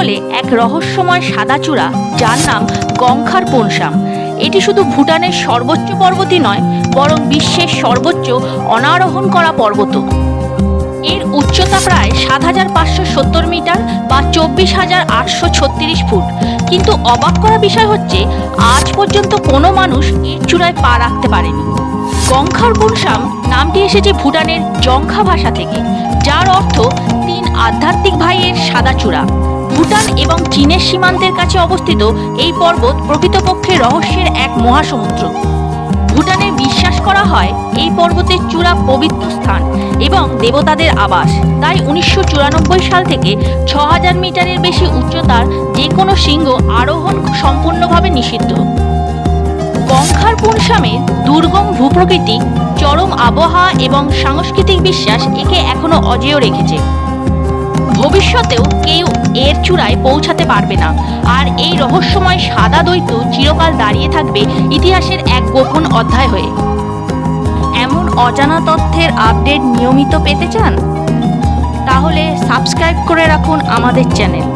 জঙ্গলে এক রহস্যময় সাদা চূড়া, যার নাম গংখার পনসাম। এটি শুধু ভুটানের সর্বোচ্চ পর্বতই নয়, বরং বিশ্বের সর্বোচ্চ অনারোহণ করা পর্বত। এর উচ্চতা প্রায় সাত হাজার পাঁচশো সত্তর মিটার বা চব্বিশ হাজার আটশো ছত্রিশ ফুট। কিন্তু অবাক করা বিষয় হচ্ছে, আজ পর্যন্ত কোনো মানুষ এর চূড়ায় পা রাখতে পারেনি। গংখার বুনসাম নামটি এসেছে ভুটানের জংখা ভাষা থেকে, যার অর্থ তিন আধ্যাত্মিক ভাইয়ের সাদা চূড়া। ভুটান এবং চীনের সীমান্তের কাছে অবস্থিত এই পর্বত প্রকৃতপক্ষে রহস্যের এক মহাসমুদ্র। ভুটানে বিশ্বাস করা হয় এই পর্বতের চূড়া পবিত্র স্থান এবং দেবতাদের আবাস। তাই উনিশশো চুরানব্বই সাল থেকে ছ হাজার মিটারের বেশি উচ্চতার যে কোনো সিংহ আরোহণ সম্পূর্ণভাবে নিষিদ্ধ। গংখার পুনসামের দুর্গম ভূপ্রকৃতি, চরম আবহাওয়া এবং সাংস্কৃতিক বিশ্বাস একে এখনও অজেয় রেখেছে। ভবিষ্যতেও কেউ এর চূড়ায় পৌঁছাতে পারবে না। আর এই রহস্যময় সাদা দৈত্য চিরকাল দাঁড়িয়ে থাকবে ইতিহাসের এক গোপন অধ্যায় হয়ে। এমন অজানা তথ্যের আপডেট নিয়মিত পেতে চান? তাহলে সাবস্ক্রাইব করে রাখুন আমাদের চ্যানেল।